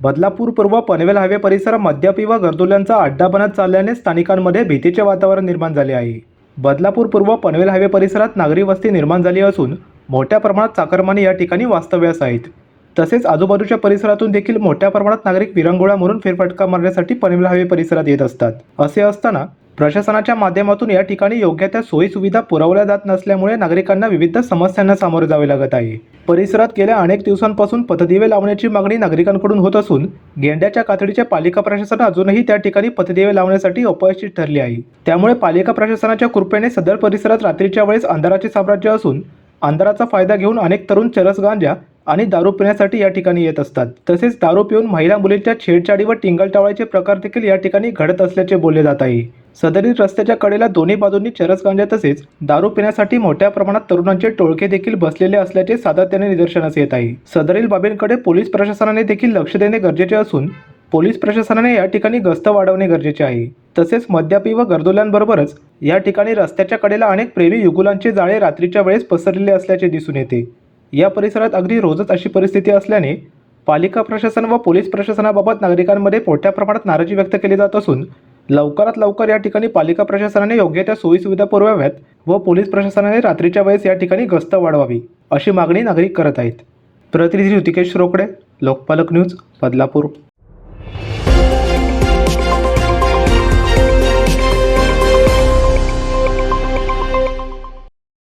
बदलापूर पूर्व पनवेल हायवे परिसर मद्यपी व गर्दुल्यांचा अड्डा बनत चालल्याने स्थानिकांमध्ये भीतीचे वातावरण निर्माण झाले आहे. बदलापूर पूर्व पनवेल हायवे परिसरात नागरी वस्ती निर्माण झाली असून मोठ्या प्रमाणात चाकरमानी या ठिकाणी वास्तव्यास आहेत. तसेच आजूबाजूच्या परिसरातून देखील मोठ्या प्रमाणात नागरिक विरंगुळा म्हणून फेरफटका मारण्यासाठी पनवेल हायवे परिसरात येत असतात. असे असताना प्रशासनाच्या माध्यमातून या ठिकाणी योग्य त्या सोयी सुविधा पुरवल्या जात नसल्यामुळे नागरिकांना विविध समस्यांना सामोरे जावे लागत आहे. परिसरात गेल्या अनेक दिवसांपासून पथदिवे लावण्याची मागणी नागरिकांकडून होत असून गेंड्याच्या कातडीचे पालिका प्रशासन अजूनही त्या ठिकाणी पथदिवे लावण्यासाठी अपयशी ठरले आहे. त्यामुळे पालिका प्रशासनाच्या कृपेने सदर परिसरात रात्रीच्या वेळेस अंधाराचे साम्राज्य असून अंधाराचा फायदा घेऊन अनेक तरुण चरस गांजा आणि दारू पिण्यासाठी या ठिकाणी येत असतात. तसेच दारू पिऊन महिला मुलींच्या छेडछाडी व टिंगल टावळ्याचे प्रकार देखील या ठिकाणी घडत असल्याचे बोलले जात आहे. सदरील रस्त्याच्या कडेला दोन्ही बाजूंनी चरस गांजा तसेच दारू पिण्यासाठी मोठ्या प्रमाणात तरुणांचे टोळके देखील बसलेले असल्याचे सातत्याने निदर्शनास येत आहे. सदरील बाबींकडे पोलीस प्रशासनाने देखील लक्ष देणे गरजेचे असून पोलीस प्रशासनाने या ठिकाणी गस्त वाढवणे गरजेचे आहे. तसेच मद्यापी व गर्दुल्यांबरोबरच या ठिकाणी रस्त्याच्या कडेला अनेक प्रेमी युगुलांचे जाळे रात्रीच्या वेळेस पसरलेले असल्याचे दिसून येते. या परिसरात अगदी रोजच अशी परिस्थिती असल्याने पालिका प्रशासन व पोलीस प्रशासनाबाबत नागरिकांमध्ये मोठ्या प्रमाणात नाराजी व्यक्त केली जात असून लवकरात लवकर या ठिकाणी पालिका प्रशासनाने योग्य त्या सोयी सुविधा पुरवाव्यात व पोलीस प्रशासनाने रात्रीच्या वेळेस या ठिकाणी गस्त वाढवावी अशी मागणी नागरिक करत आहेत. प्रतिनिधी ऋतिकेश रोकडे लोकपालक न्यूज बदलापूर.